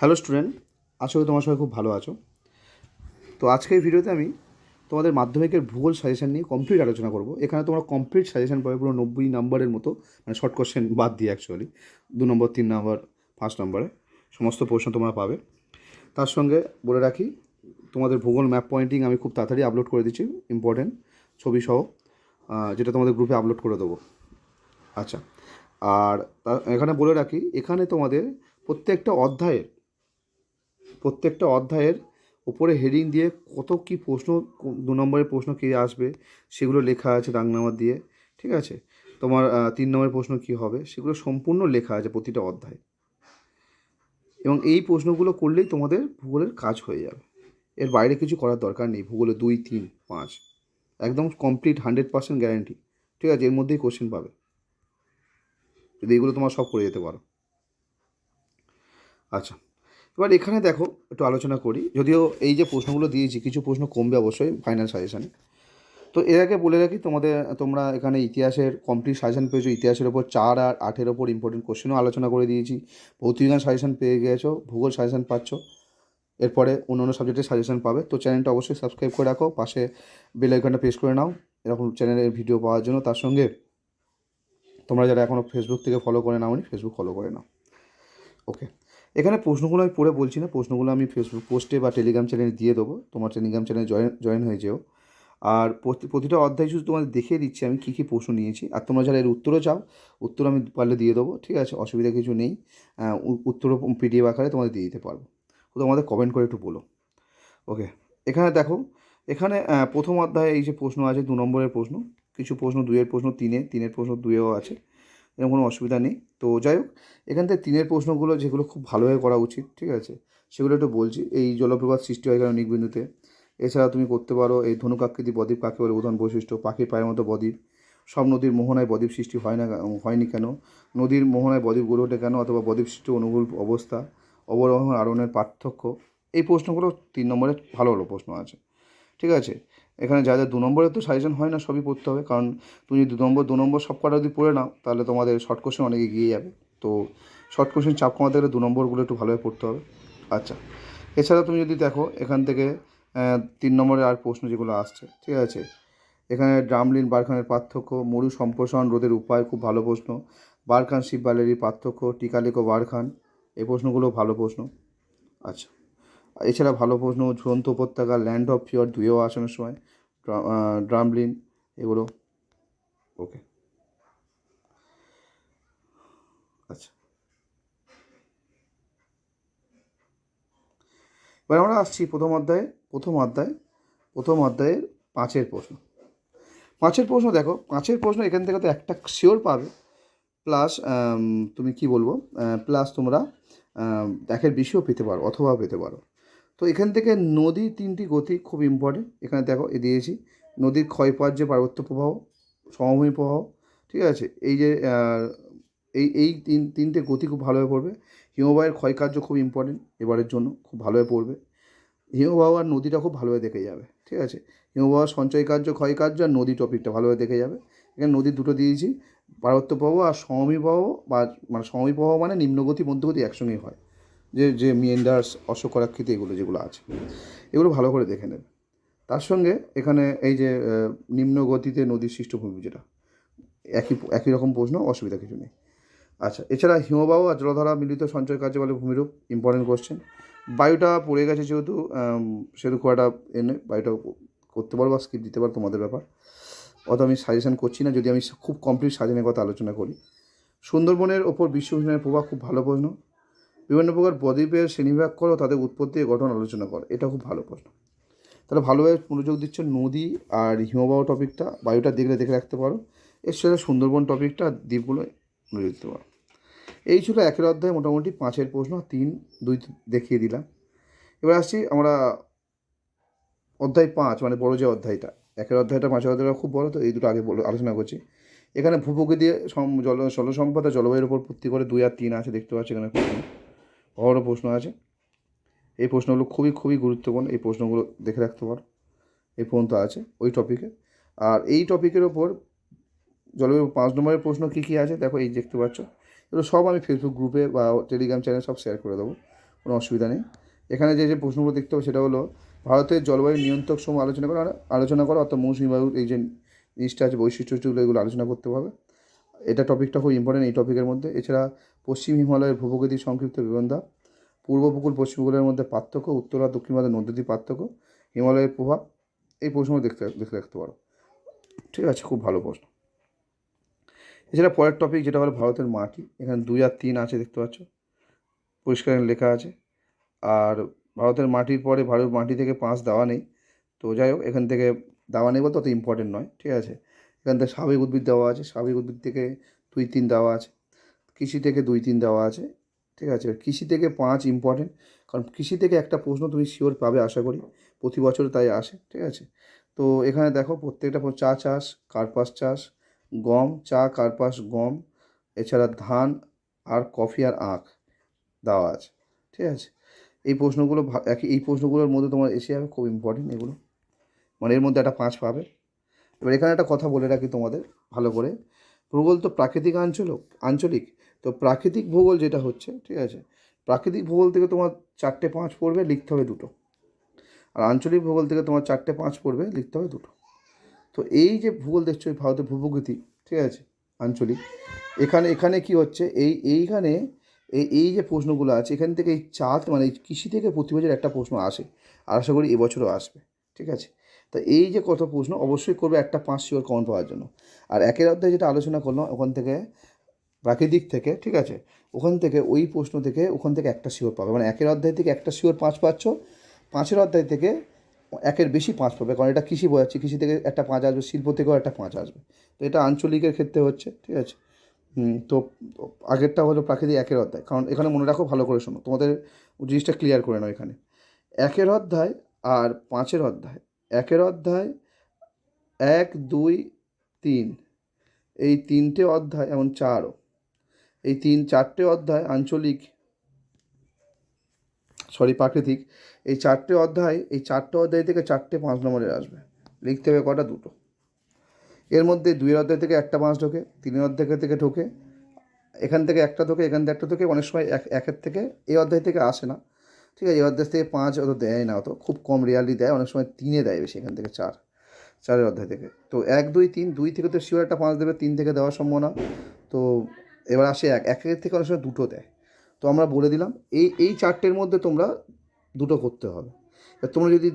Hello student আশা করি তোমার সবাই খুব ভালো আছো। তো আজকের ভিডিওতে আমি তোমাদের মাধ্যমিকের ভূগোল সাজেশন নিয়ে কমপ্লিট আলোচনা করব। এখানে তোমরা কমপ্লিট সাজেশন পাবে পুরো নব্বই নম্বরের মতো মানে শর্ট কোশ্চেন বাদ দিয়ে অ্যাকচুয়ালি দু নম্বর, তিন নম্বর, পাঁচ নম্বরে। সমস্ত প্রশ্ন তোমরা পাবে। তার সঙ্গে বলে রাখি, তোমাদের ভূগোল ম্যাপ পয়েন্টিং আমি খুব তাড়াতাড়ি আপলোড করে দিচ্ছি ইম্পর্টেন্ট ছবি সহ যেটা তোমাদের গ্রুপে আপলোড করে দেবো। আচ্ছা আর এখানে বলে রাখি, এখানে তোমাদের প্রত্যেকটা অধ্যায়ের প্রত্যেকটা অধ্যায়ের উপরে হেডিং দিয়ে কত কি প্রশ্ন দু নম্বরের প্রশ্ন কী আসবে, সেগুলো লেখা আছে দাগ নাম্বার দিয়ে, ঠিক আছে? তোমার তিন নম্বরের প্রশ্ন কী হবে, সেগুলো সম্পূর্ণ লেখা আছে প্রতিটা অধ্যায়। এবং এই প্রশ্নগুলো করলেই তোমাদের ভূগোলের কাজ হয়ে যাবে। এর বাইরে কিছু করার দরকার নেই, ভূগোলে দুই, তিন, পাঁচ। একদম কমপ্লিট হান্ড্রেড পার্সেন্ট গ্যারান্টি ঠিক আছে? এর মধ্যেই কোশ্চেন পাবে। যদি এগুলো তোমার সব করে যেতে পারো। আচ্ছা এবার এখানে দেখো, একটু আলোচনা করি। যদিও এই যে প্রশ্নগুলো দিয়েছি, কিছু প্রশ্ন কমবে অবশ্যই ফাইনাল সাজেশানে তো এর আগে বলে রাখি, তোমাদের, তোমরা এখানে ইতিহাসের কমপ্লিট সাজেশন পেয়েছ। ইতিহাসের ওপর চার আর আটের ওপর ইম্পর্টেন্ট কোশ্চেনও আলোচনা করে দিয়েছি। ভৌতিবিজ্ঞান সাজেশন পেয়ে গেছো, ভূগোল সাজেশন পাচ্ছ। এরপরে অন্য অন্য সাবজেক্টের সাজেশন পাবে। তো চ্যানেলটা অবশ্যই সাবস্ক্রাইব করে রাখো, পাশে বেল আইকনটা প্রেস করে নাও। এরকম চ্যানেলের ভিডিও পাওয়ার জন্য। তার সঙ্গে তোমরা যারা এখনও ফেসবুক থেকে ফলো করে নাও ফেসবুক ফলো করে নাও। ওকে এখানে প্রশ্নগুলো আমি পড়ে বলছি না, প্রশ্নগুলো আমি ফেসবুক পোস্টে বা টেলিগ্রাম চ্যানেলে দিয়ে দেবো। তোমার টেলিগ্রাম চ্যানেলে জয়েন জয়েন হয়ে যেও। আর প্রতি- প্রতিটা অধ্যায় শুধু তোমাদের দেখিয়ে দিচ্ছি আমি কী কী প্রশ্ন নিয়েছি। আর তোমরা যারা এর উত্তরও চাও, উত্তর আমি পারলে দিয়ে দেবো, ঠিক আছে? অসুবিধা কিছু নেই। উত্তরও পিডিএফ আকারে তোমাদের দিয়ে দিতে পারব। তো তোমাদের কমেন্ট করে একটু বলো। ওকে এখানে দেখো, এখানে প্রথম অধ্যায়ে এই যে প্রশ্ন আছে, দু নম্বরের প্রশ্ন। কিছু প্রশ্ন, দুইয়ের প্রশ্ন তিনে তিনের প্রশ্ন দুয়েও আছে। এরকম কোনো অসুবিধা নেই। তো যাই হোক, এখান থেকে তিনের প্রশ্নগুলো যেগুলো খুব ভালোভাবে করা উচিত, ঠিক আছে? সেগুলো একটু বলছি। এই জলপ্রপাত সৃষ্টি হয় কারণ বিন্দুতে? এছাড়া তুমি করতে পারো, এই ধনুকাকৃতি বদ্বীপ কাকে বলে? উদাহরণ বৈশিষ্ট্য, পাখির পায়ের মতো বদ্বীপ। সব নদীর মোহনায় বদ্বীপ সৃষ্টি হয় না হয়নি কেন? নদীর মোহনায় বদ্বীপ গড়ে ওঠে কেন? অথবা বদ্বীপ সৃষ্টি অনুকূল অবস্থা? অবরোহণ আরোহণের পার্থক্য? এই প্রশ্নগুলো তিন নম্বরে ভালো ভালো প্রশ্ন আছে, ঠিক আছে? এখানে যা যা দু নম্বরে তো সাজেশন হয় না, সবই পড়তে হবে। কারণ তুমি যদি দু নম্বর দু নম্বর সব কটা যদি পড়ে নাও, তাহলে তোমাদের শর্ট কোশ্চেন অনেক এগিয়ে যাবে। তো শর্ট কোশ্চেন চাপ কমাতে গেলে দু নম্বরগুলো একটু ভালোভাবে পড়তে হবে। আচ্ছা এছাড়া তুমি যদি দেখো, এখান থেকে তিন নম্বরে আর প্রশ্ন যেগুলো আসছে, ঠিক আছে? এখানে ড্রামলিন, বারখানের পার্থক্য, মরু সম্প্রসারণ রোধের উপায় খুব ভালো প্রশ্ন। বারখান শিব বালেরির পার্থক্য টিকালিক বারখান, এই প্রশ্নগুলো ভালো প্রশ্ন। আচ্ছা এছাড়া ভালো প্রশ্ন, ঝুলন্ত উপত্যকা ল্যান্ড অফ ফিওর দুয়েও আসানোর সময়, ড্রা- ড্রামলিন, এগুলো। ওকে আচ্ছা। এবার আমরা আসছি প্রথম অধ্যায়ে, প্রথম অধ্যায়, প্রথম অধ্যায়ের পাঁচের প্রশ্ন। পাঁচের প্রশ্ন দেখো, পাঁচের প্রশ্ন এখান থেকে তো একটা শিওর পাবে। প্লাস তুমি কি বলব? প্লাস তোমরা একের বেশিও পেতে পারো, অথবা পেতে পারো। তো এখান থেকে নদীর তিনটি গতি খুব ইম্পর্টেন্ট এখানে দেখো, এ দিয়েছি নদীর ক্ষয়পাত যে পার্বত্য প্রবাহ, সমভূমি প্রবাহ, ঠিক আছে? এই যে এই এই তিন, তিনটে গতি খুব ভালোভাবে পড়বে। হিমবাহের ক্ষয়কার্য খুব ইম্পর্টেন্ট এবারের জন্য খুব ভালোভাবে পড়বে। হিমবাহ আর নদীটা খুব ভালোভাবে দেখে যাবে, ঠিক আছে? হিমবাহ সঞ্চয় কার্য, ক্ষয় কার্য আর নদী টপিকটা ভালোভাবে দেখে যাবে। এখানে নদী দুটো দিয়েছি, পার্বত্য প্রবাহ আর সমভূমি প্রবাহ বা মানে সমভূমি প্রবাহ মানে নিম্নগতি, মধ্যগতি একসঙ্গেই হয়। যে যে মিয়েন্ডার্স অশ্বকরাকৃতি এগুলো যেগুলো আছে, এগুলো ভালো করে দেখে নেবে। তার সঙ্গে এখানে এই যে নিম্ন গতিতে নদীর সৃষ্টভূমি যেটা, একই একই রকম প্রশ্ন, অসুবিধা কিছু নেই। আচ্ছা এছাড়া হিমবাহ আর জলধারা মিলিত সঞ্চয় কার্য বলে ভূমিরূপ ইম্পর্টেন্ট কোশ্চেন বায়ুটা পড়ে গেছে যেহেতু সেহেতু খুব একটা এনে বায়ুটা করতে পারো বা স্কিপ দিতে পারো, তোমাদের ব্যাপার। অত আমি সাজেশন করছি না, যদি আমি খুব কমপ্লিট সাজানোর কথা আলোচনা করি। সুন্দরবনের ওপর বিশ্ব প্রভাব খুব ভালো প্রশ্ন। বিভিন্ন প্রকার বদ্বীপের শ্রেণীবিভাগ করো তাদের উৎপত্তি গঠন আলোচনা করো। এটা খুব ভালো প্রশ্ন। তাহলে ভালোভাবে মনোযোগ দিচ্ছে নদী আর হিমবাহ টপিকটা, বায়ুটা দেখলে দেখে রাখতে পারো। এর সাথে সুন্দরবন টপিকটা, দ্বীপগুলো মনোযোগ দিতে পারো। এই ছিল একের অধ্যায় মোটামুটি পাঁচের প্রশ্ন, তিন, দুই দেখিয়ে দিলাম। এবার আসছি আমরা অধ্যায় পাঁচ মানে বড় যে অধ্যায়টা। একের অধ্যায়টা পাঁচের অধ্যায়টা খুব বড়, তো এই দুটো আগে আলোচনা করছি। এখানে সম- জল জল সম্পদ আর জলবায়ুর উপর ভিত্তি করে দুই আর তিন আছে, দেখতে পাচ্ছি এখানে বড় প্রশ্ন আছে। এই প্রশ্নগুলো খুবই খুবই গুরুত্বপূর্ণ। এই প্রশ্নগুলো দেখে রাখতে পারো। এই পর্যন্ত আছে ওই টপিকে আর এই টপিকের ওপর জলবায়ু পাঁচ নম্বরের প্রশ্ন কী কী আছে? দেখো, এই দেখতে পাচ্ছ। এগুলো সব আমি ফেসবুক গ্রুপে বা টেলিগ্রাম চ্যানেলে সব শেয়ার করে দেবো। কোনো অসুবিধা নেই। এখানে যে যে প্রশ্নগুলো দেখতে হবে সেটা হলো, ভারতের জলবায়ু নিয়ন্ত্রক সময় আলোচনা করা আলোচনা করা অর্থাৎ মৌসুমী বায়ুর এই যে জিনিসটা আছে, বৈশিষ্ট্যগুলো এগুলো আলোচনা করতে হবে। এটা টপিকটা খুব ইম্পর্টেন্ট এই টপিকের মধ্যে। এছাড়া পশ্চিম হিমালয়ের ভূপ্রকৃতির সংক্ষিপ্ত বিবন্ধা, পূর্ব উপকূল, পশ্চিম উপকূলের মধ্যে পার্থক্য, উত্তর আর দক্ষিণ ভারতের নদীর পার্থক্য, হিমালয়ের প্রভাব, এই প্রশ্নগুলো দেখতে দেখতে রাখতে পারো। ঠিক আছে, খুব ভালো প্রশ্ন। এছাড়া পরের টপিক যেটা হলো ভারতের মাটি, এখানে দুই আর তিন আছে দেখতে পাচ্ছ। পরিষ্কার লেখা আছে। আর ভারতের মাটির পরে ভারত মাটি থেকে পাঁচ দেওয়া নেই। তো যাই হোক, এখান থেকে দেওয়া নেই বলতে অত ইম্পর্টেন্ট নয়। ঠিক আছে? এখান থেকে স্বাভাবিক উদ্ভিদ দেওয়া আছে, স্বাভাবিক উদ্ভিদ থেকে দুই তিন দেওয়া আছে, কৃষি থেকে দুই তিন দেওয়া আছে, ঠিক আছে? কৃষি থেকে পাঁচ ইম্পর্টেন্ট কারণ কৃষি থেকে একটা প্রশ্ন তুমি শিওর পাবে আশা করি, প্রতি বছর তাই আসে, ঠিক আছে? তো এখানে দেখো প্রত্যেকটা চা চাষ, কার্পাস চাষ, গম, চা, কার্পাস, গম, এছাড়া ধান আর কফি আর আখ দেওয়া আছে, ঠিক আছে? এই প্রশ্নগুলো একই, এই প্রশ্নগুলোর মধ্যে তোমার এসে যাবে, খুব ইম্পর্টেন্ট এগুলো। মানে এর মধ্যে একটা পাঁচ পাবে। এবার এখানে একটা কথা বলে রাখি তোমাদের, ভালো করে। ভূগোল তো প্রাকৃতিক আঞ্চল আঞ্চলিক। তো প্রাকৃতিক ভূগোল যেটা হচ্ছে, ঠিক আছে? প্রাকৃতিক ভূগোল থেকে তোমার চারটে পাঁচ পড়বে, লিখতে হবে দুটো। আর আঞ্চলিক ভূগোল থেকে তোমার চারটে পাঁচ পড়বে, লিখতে হবে দুটো। তো এই যে ভূগোল দেখছ, এই ভারতের ভূপ্রকৃতি, ঠিক আছে? আঞ্চলিক। এখানে এখানে কি হচ্ছে? এই, এইখানে, এই এই যে প্রশ্নগুলো আছে, এখান থেকে এই চাঁদ মানে কৃষি থেকে প্রতি বছর একটা প্রশ্ন আসে। আর আশা করি এবছরও আসবে, ঠিক আছে? তা এই যে কত প্রশ্ন, অবশ্যই করবে একটা পাঁচ শিওর কমন পাওয়ার জন্য। আর একের অধ্যায়ে যেটা আলোচনা করলাম, ওখান থেকে প্রাকৃতিক থেকে, ঠিক আছে? ওখান থেকে, ওই প্রশ্ন থেকে ওখান থেকে একটা শিওর পাবে। মানে একের অধ্যায় থেকে একটা শিওর পাঁচ পাচ্ছ, পাঁচের অধ্যায় থেকে একের বেশি পাঁচ পাবে, কারণ এটা কৃষি বোঝাচ্ছে। কৃষি থেকে একটা পাঁচ আসবে, শিল্প থেকেও একটা পাঁচ আসবে। তো এটা আঞ্চলিকের ক্ষেত্রে হচ্ছে, ঠিক আছে? তো তো আগেরটা হলো প্রাকৃতিক, একের অধ্যায় কারণ এখানে মনে রাখো, ভালো করে শোনো। তোমাদের জিনিসটা ক্লিয়ার করে নাও এখানে। একের অধ্যায় আর পাঁচের অধ্যায় একের অধ্যায়, এক, দুই, তিন। এই তিনটে অধ্যায় এমন চারও। এই তিন, চারটে অধ্যায় আঞ্চলিক, সরি, প্রাকৃতিক। এই চারটে অধ্যায়, এই চারটে অধ্যায় থেকে চারটে পাঁচ নম্বরের আসবে। লিখতে হবে কটা? দুটো। এর মধ্যে দুইয়ের অধ্যায় থেকে একটা পাঁচ ঢোকে, তিনের অধ্যায় থেকে ঢোকে। এখান থেকে একটা ঢোকে, এখান থেকে একটা ঢোকে। অনেক সময় এক, একের থেকে, এই অধ্যায় থেকে আসে না। ঠিক আছে, অধ্যায় থেকে পাঁচ অত দেয় না অত, খুব কম রিয়ালি দেয়, অনেক সময় তিনে দেয় বেশি এখান থেকে চার, চারের অধ্যায় থেকে। তো এক, দুই, তিন, দুই থেকে তো শিওর একটা পাঁচ দেবে, তিন থেকে দেওয়ার সম্ভাবনা। তো এবার আসে এক একের থেকে অনেক সময় দুটো দেয়। তো আমরা বলে দিলাম, এই এই চারটের মধ্যে তোমরা দুটো করতে হবে। তোমরা যদি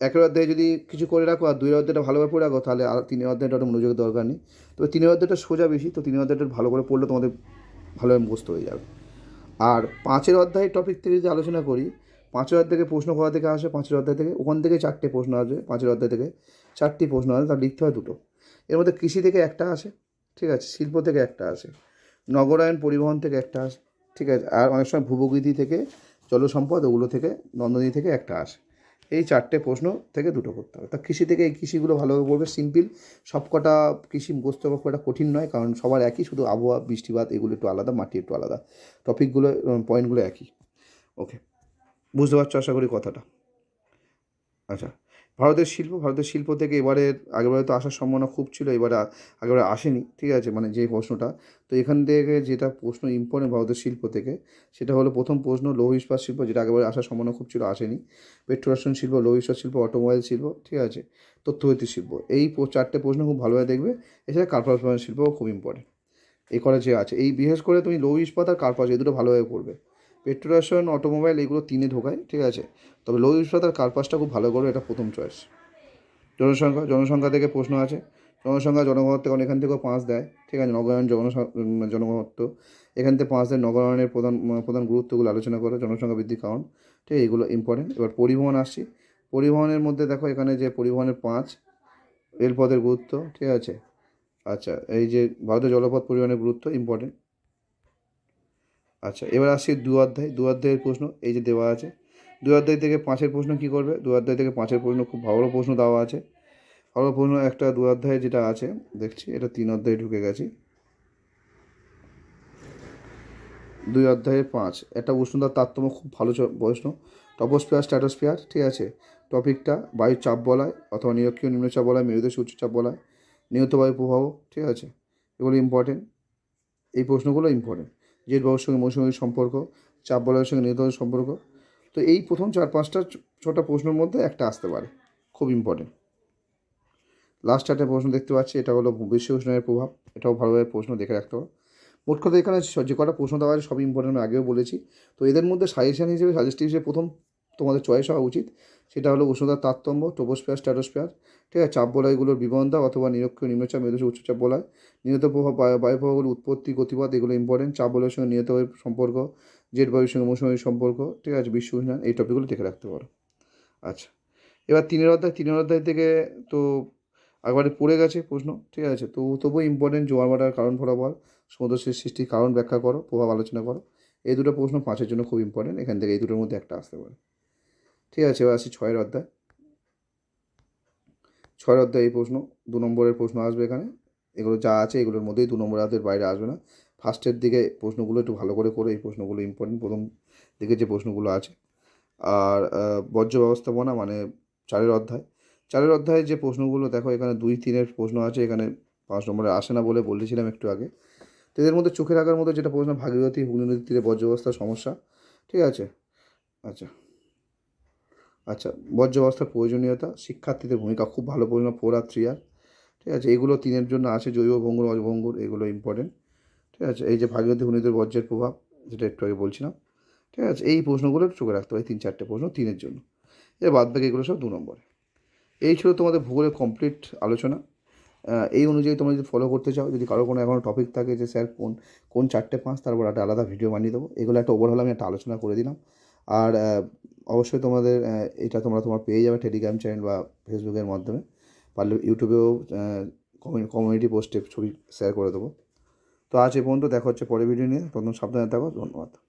একের অধ্যায়ে যদি কিছু করে রাখো আর দুই অধ্যায়টা ভালোভাবে পড়ে রাখো, তাহলে আর তিনের অধ্যায়টা ওটা মনোযোগের দরকার নেই। তবে তিনের অধ্যায়টা সোজা বেশি, তো তিনের অধ্যায়টা ভালো করে পড়লে তোমাদের ভালোভাবে মুখস্থ হয়ে যাবে। আর পাঁচের অধ্যায় টপিক থেকে যদি আলোচনা করি, পাঁচের অধ্যায় থেকে প্রশ্ন করা থেকে আসে, পাঁচের অধ্যায় থেকে, ওখান থেকে চারটে প্রশ্ন আসবে, পাঁচের অধ্যায় থেকে চারটি প্রশ্ন আসে তার লিখতে হয় দুটো। এর মধ্যে কৃষি থেকে একটা আসে, ঠিক আছে, শিল্প থেকে একটা আসে নগরায়ণ পরিবহন থেকে একটা আসে, ঠিক আছে, আর অনেক সময় ভূপ্রকৃতি থেকে জলসম্পদ, ওগুলো থেকে নন্দনী থেকে একটা আসে। এই চারটে প্রশ্ন থেকে দুটো করতে হবে। তা কৃষি থেকে এই কৃষিগুলো ভালোভাবে পড়বে সিম্পল। সবকটা কৃষি করা খুব একটা কঠিন নয়, কারণ সবার একই, শুধু আবহাওয়া, বৃষ্টিপাত, এগুলো একটু আলাদা, মাটি একটু আলাদা। টপিকগুলো পয়েন্টগুলো একই। ওকে বুঝতে পারছ আশা করি কথাটা? আচ্ছা। ভারতের শিল্প ভারতের শিল্প থেকে এবারে আগেবারে তো আসার সম্ভাবনা খুব ছিল, এবারে আগেবারে আসেনি, ঠিক আছে মানে যে প্রশ্নটা। তো এখান থেকে যেটা প্রশ্ন ইম্পর্টেন্ট ভারতের শিল্প থেকে, সেটা হলো প্রথম প্রশ্ন লৌহ ইস্পাত শিল্প, যেটা আগেবারে আসার সম্ভাবনা খুব ছিল, আসেনি। পেট্রোরাসায়ন শিল্প, লৌহ ইস্পাত শিল্প, অটোমোবাইল শিল্প, ঠিক আছে, তথ্যভিত্তিক শিল্প, এই চারটে প্রশ্ন খুব ভালোভাবে দেখবে। এছাড়া কার্পাস শিল্পও খুব ইম্পর্টেন্ট এই কলেজে আছে, এই বিশেষ করে তুমি লৌহ ইস্পাত আর কার্পাস এই দুটো ভালোভাবে পড়বে। পেট্রোরাসায়ন অটোমোবাইল এগুলো তিনে ঢোকায়, ঠিক আছে? তবে লৌহ ইস্পাত আর কার্পাসটা খুব ভালো করে, এটা প্রথম চয়েস জনসংখ্যা জনসংখ্যা থেকে প্রশ্ন আছে। জনসংখ্যা জনঘনত্ব কারণ এখান থেকেও পাঁচ দেয়, ঠিক আছে? নগরায়ণ জনঘনত্ব এখান থেকে পাঁচ দেয় নগরায়ণের প্রধান প্রধান গুরুত্বগুলো আলোচনা করে, জনসংখ্যা বৃদ্ধির কারণ, ঠিক এগুলো ইম্পর্টেন্ট এবার পরিবহন আসছি। পরিবহনের মধ্যে দেখো এখানে যে পরিবহনের পাঁচ, রেলপথের গুরুত্ব, ঠিক আছে? আচ্ছা এই যে ভারতের জলপথ পরিবহনের গুরুত্ব ইম্পর্টেন্ট আচ্ছা এবার আসছি দু অধ্যায়। দু অধ্যায়ের প্রশ্ন, এই যে দেওয়া আছে। দু অধ্যায় থেকে পাঁচের প্রশ্ন কী করবে? দু অধ্যায় থেকে পাঁচের প্রশ্ন খুব ভালো প্রশ্ন দেওয়া আছে। ভালো প্রশ্ন একটা দু অধ্যায়ে যেটা আছে, দেখছি, এটা তিন অধ্যায়ে ঢুকে গেছি। দুই অধ্যায়ে পাঁচ, একটা উষ্ণতার তারতম্য খুব ভালো প্রশ্ন। টপোস্ফিয়ার স্ট্র্যাটোস্ফিয়ার ঠিক আছে? টপিকটা বায়ুর চাপ বলায় অথবা নিরক্ষীয় নিম্নচাপ বলায়, মেরুদেশে উচ্চচাপ বলায় নিহত বায়ু প্রবাহ, ঠিক আছে? এগুলো ইম্পর্টেন্ট এই প্রশ্নগুলো ইম্পর্টেন্ট জেট বায়ুর সঙ্গে মৌসুমী সম্পর্ক চাপ বলয়ের সঙ্গে নিহত সম্পর্ক। তো এই প্রথম চার, পাঁচটা ছটা প্রশ্নের মধ্যে একটা আসতে পারে, খুব ইম্পর্টেন্ট লাস্ট একটা প্রশ্ন দেখতে পাচ্ছি, এটা হলো বিশ্ব উষ্ণায়নের প্রভাব, এটাও ভালোভাবে প্রশ্ন দেখে রাখতে হবে। মোট কথা এখানে যে কটা প্রশ্ন দেওয়া আছে সবই ইম্পর্টেন্ট আমি আগেও বলেছি। তো এদের মধ্যে সাজেশন হিসেবে সাজেস্টিভ হিসেবে প্রথম তোমাদের চয়েস হওয়া উচিত। সেটা হলো উষ্ণতার তারতম্য টোপোস্ফিয়ার স্ট্যাটোস্ফিয়ার। ঠিক আছে? চাপ বলয়গুলোর বিবন্ধা অথবা নিরক্ষীয় নিম্নচাপ মেরুদেশ উচ্চচাপ বলয় নিহত প্রভাব, বায়ু বায়ু প্রভাবগুলোর উৎপত্তি, গতিপথ, এগুলো ইম্পর্টেন্ট চাপ বলয়ের সঙ্গে নিহত সম্পর্ক, জেট বায়ুর সঙ্গে মৌসুমী সম্পর্ক। ঠিক আছে? বিশ্ব উষ্ণায়ন, এই টপিকগুলো দেখে রাখতে পারো। আচ্ছা। এবার তিনের অধ্যায় তিনের অধ্যায় থেকে তো একবারে পড়ে গেছে প্রশ্ন। ঠিক আছে? তো তবুও ইম্পর্টেন্ট জোয়ার ভাটার কারণ ফলাফল, সমুদ্র সৃষ্টির কারণ ব্যাখ্যা করো, প্রভাব আলোচনা করো। এই দুটো প্রশ্ন পাঁচের জন্য খুব ইম্পর্টেন্ট এখান থেকে এই দুটোর মধ্যে একটা আসতে পারে। ঠিক আছে, এবার আসি ছয়ের অধ্যায়। ছয়ের অধ্যায় এই প্রশ্ন, দু নম্বরের প্রশ্ন আসবে এখানে। এগুলো যা আছে এগুলোর মধ্যেই দু নম্বর হাতের বাইরে আসবে না। ফার্স্টের দিকে প্রশ্নগুলো একটু ভালো করে করে এই প্রশ্নগুলো ইম্পর্টেন্ট প্রথম দিকে যে প্রশ্নগুলো আছে। আর বর্জ্য ব্যবস্থাপনা মানে চারের অধ্যায়। চারের অধ্যায়ে যে প্রশ্নগুলো, দেখো এখানে দুই তিনের প্রশ্ন আছে, এখানে পাঁচ নম্বরে আসে না বলে বলেছিলাম একটু আগে। তো এদের মধ্যে চোখে রাখার মতো যেটা প্রশ্ন, ভাগীরথী হুগলি নদীর তীরে বর্জ্য ব্যবস্থার সমস্যা। ঠিক আছে? আচ্ছা। আচ্ছা বর্জ্য ব্যবস্থার প্রয়োজনীয়তা, শিক্ষার্থীদের ভূমিকা খুব ভালো প্রশ্ন ফোর আর। থ্রি আর ঠিক আছে, এগুলো তিনের জন্য আছে, জৈব ভঙ্গুর, অজভঙ্গুর, এগুলো ইম্পর্টেন্ট ঠিক আছে, এই যে ভাগীরথী হুগলিদের বর্জ্যের প্রভাব, যেটা একটু আগে বলছিলাম। ঠিক আছে, এই প্রশ্নগুলো চোখে রাখতে হবে তিন চারটে প্রশ্ন তিনের জন্য। এর বাদ বাকি এগুলো সব দু নম্বরে। এই ছিল তোমাদের ভূগোলের কমপ্লিট আলোচনা। এই অনুযায়ী তোমরা যদি ফলো করতে চাও, যদি কারও কোনো এখনও টপিক থাকে যে, স্যার, কোন কোন চারটে পাঁচ, তারপর একটা আলাদা ভিডিও বানিয়ে দেবো, এগুলো একটা ওভারঅল আমি একটা আলোচনা করে দিলাম। আর অবশ্যই তোমাদের এটা তোমরা তোমার পেয়ে যাবে টেলিগ্রাম চ্যানেল বা ফেসবুকের মাধ্যমে। পারলে ইউটিউবেও কমিউনিটি পোস্টে ছবি শেয়ার করে দেবো। তো আজ এ পর্যন্ত দেখা হচ্ছে পরে ভিডিও নিয়ে। তখন সাবধানে থাকো। ধন্যবাদ।